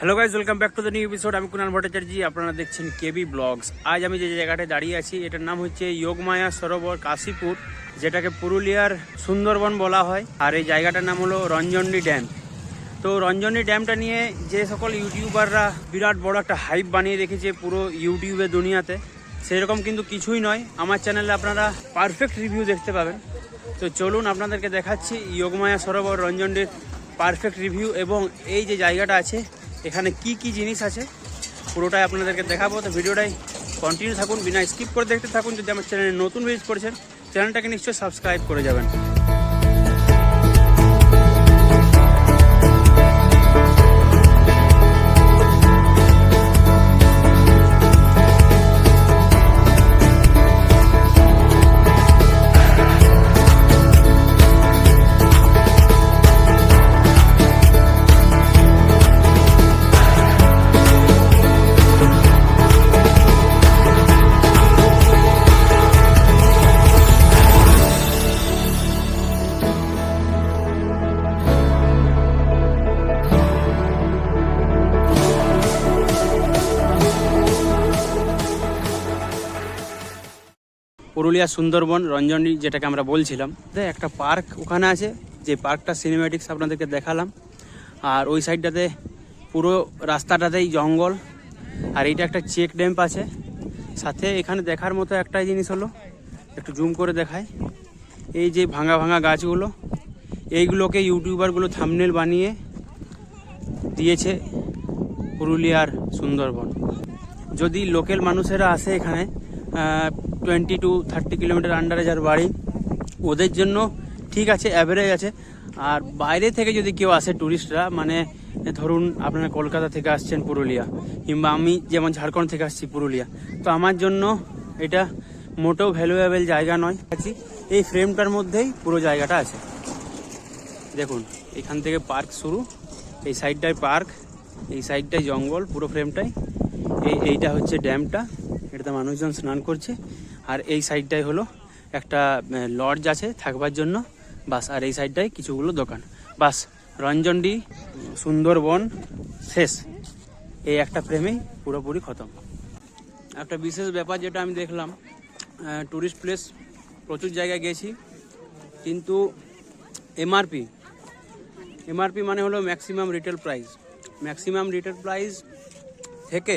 Hello guys welcome back to the new episode আমি কুনাল ভট্টাচার্য আপনারা দেখছেন কেবি ব্লগস আজ আমি যে জায়গাটায় দাঁড়িয়ে আছি, এটার নাম হচ্ছে যোগমায়া সরোবর কাশীপুর যেটাকে পুরুলিয়ার সুন্দরবন বলা হয়। আর এই জায়গাটার নাম হলো রঞ্জনডি ড্যাম তো রঞ্জনী ড্যামটা নিয়ে যে সকল ইউটিউবাররা বিরাট বড় একটা হাইপ বানিয়ে রেখেছে পুরো ইউটিউবের দুনিয়াতে, সেরকম কিন্তু কিছুই নয়। আমার চ্যানেলে আপনারা পারফেক্ট রিভিউ দেখতে পাবেন। তো চলুন আপনাদেরকে দেখাচ্ছি যোগমায়া সরোবর রঞ্জনডির পারফেক্ট রিভিউ এবং এই যে জায়গাটা আছে এখানে কি কি জিনিস আছে, পুরোটাই আপনাদেরকে দেখাবো। তো ভিডিওটাই কন্টিনিউ থাকুন, বিনা স্কিপ করে দেখতে থাকুন। যদি আমার চ্যানেলে নতুন ভিজিট করেছেন চ্যানেলটাকে নিশ্চয়ই সাবস্ক্রাইব করে যাবেন। পুরুলিয়া সুন্দরবন রঞ্জনী যেটাকে আমরা বলছিলাম। একটা পার্ক ওখানে আছে, যে পার্কটা সিনেমেটিক্স আপনাদেরকে দেখালাম। আর ওই সাইডটাতে পুরো রাস্তাটাতেই জঙ্গল। আর এইটা একটা চেক ড্যাম্প আছে। সাথে এখানে দেখার মতো একটাই জিনিস হলো, একটু জুম করে দেখায় এই যে ভাঙা ভাঙা গাছগুলো, এইগুলোকে ইউটিউবারগুলো থামনেল বানিয়ে দিয়েছে পুরুলিয়ার সুন্দরবন। যদি লোকাল মানুষেরা আসে এখানে টোয়েন্টি টু থার্টি কিলোমিটার আন্ডারে যার বাড়ি, ওদের জন্য ঠিক আছে অ্যাভারেজ আছে। আর বাইরে থেকে যদি কেউ আসে ট্যুরিস্টরা মানে ধরুন আপনারা কলকাতা থেকে আসছেন পুরুলিয়া, কিংবা আমি যেমন ঝাড়খণ্ড থেকে আসছি পুরুলিয়া, তো আমার জন্য এটা মোটেও ভ্যালুয়েবল জায়গা নয়। আছি, এই ফ্রেমটার মধ্যেই পুরো জায়গাটা আছে। দেখুন, এখান থেকে পার্ক শুরু, এই সাইডটায় পার্ক এই সাইডটায় জঙ্গল, পুরো ফ্রেমটাই এই, এইটা হচ্ছে ড্যামটা এটাতে মানুষজন স্নান করছে। আর এই সাইডটাই হলো একটা লজ আছে থাকবার জন্য। বাস, আর এই সাইডটায় কিছুগুলো দোকান। বাস, রঞ্জনডি, সুন্দরবন, শেষ। এই একটা ফ্রেমেই পুরোপুরি খতম। একটা বিশেষ ব্যাপার যেটা আমি দেখলাম ট্যুরিস্ট প্লেস প্রচুর জায়গায় গেছি, কিন্তু এমআরপি এমআরপি মানে হলো maximum retail price maximum retail price থেকে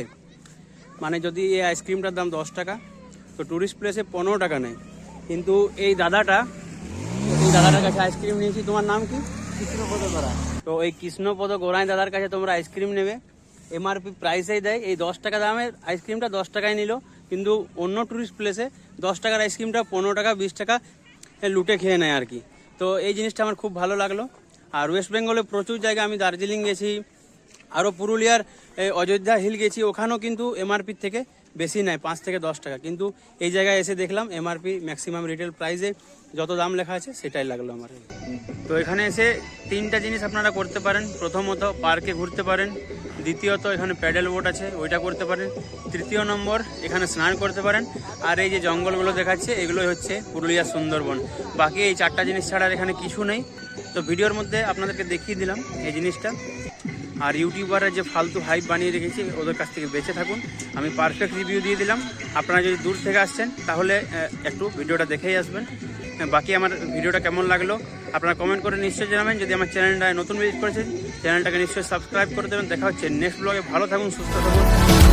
মানে যদি এই আইসক্রিমটার দাম দশ টাকা তো ট্যুরিস্ট প্লেসে পনেরো টাকা নেয়। কিন্তু এই দাদাটা এই দাদাটার কাছে আইসক্রিম নিয়েছি তোমার নাম কি? কৃষ্ণপদ গোড়া তো এই কৃষ্ণপদ গোড়াই দাদার কাছে তোমরা আইসক্রিম নেবে। এমআরপি প্রাইসেই দেয় এই দশ টাকা দামের আইসক্রিমটা দশ টাকায় নিল। কিন্তু অন্য ট্যুরিস্ট প্লেসে দশ টাকার আইসক্রিমটা পনেরো টাকা বিশ টাকা লুটে খেয়ে নেয় আর কি। তো এই জিনিসটা আমার খুব ভালো লাগল। আর ওয়েস্ট বেঙ্গলে প্রচুর জায়গা আমি দার্জিলিং গেছি আরও পুরুলিয়ার অযোধ্যা হিল গেছি, ওখানেও কিন্তু এমআরপির থেকে বেশি নেয়, পাঁচ থেকে দশ টাকা। কিন্তু এই জায়গায় এসে দেখলাম এমআরপি ম্যাক্সিমাম রিটেল প্রাইসে যত দাম লেখা আছে সেটাই লাগল আমার। তো এখানে এসে তিনটা জিনিস আপনারা করতে পারেন। প্রথমত পার্কে ঘুরতে পারেন। দ্বিতীয়ত এখানে প্যাডেল বোট আছে, ওইটা করতে পারেন। তৃতীয় নম্বর এখানে স্নান করতে পারেন। আর এই যে জঙ্গলগুলো দেখাচ্ছে, এগুলোই হচ্ছে পুরুলিয়ার সুন্দরবন। বাকি এই চারটা জিনিস ছাড়া এখানে কিছু নেই। তো ভিডিওর মধ্যে আপনাদেরকে দেখিয়ে দিলাম এই জিনিসটা। আর ইউটিউবাররা যে ফালতু হাইপ বানিয়ে রেখেছে, ওদের কাছ থেকে বেঁচে থাকুন। আমি পারফেক্ট রিভিউ দিয়ে দিলাম। আপনারা যদি দূর থেকে আসছেন, তাহলে একটু ভিডিওটা দেখেই আসবেন। বাকি আমার ভিডিওটা কেমন লাগল, আপনারা কমেন্ট করে নিশ্চয়ই জানাবেন। যদি আমার চ্যানেলটা নতুন ভিজিট করেছেন চ্যানেলটাকে নিশ্চয়ই সাবস্ক্রাইব করে দেবেন। দেখা হচ্ছে নেক্সট ব্লগে ভালো থাকুন, সুস্থ থাকুন।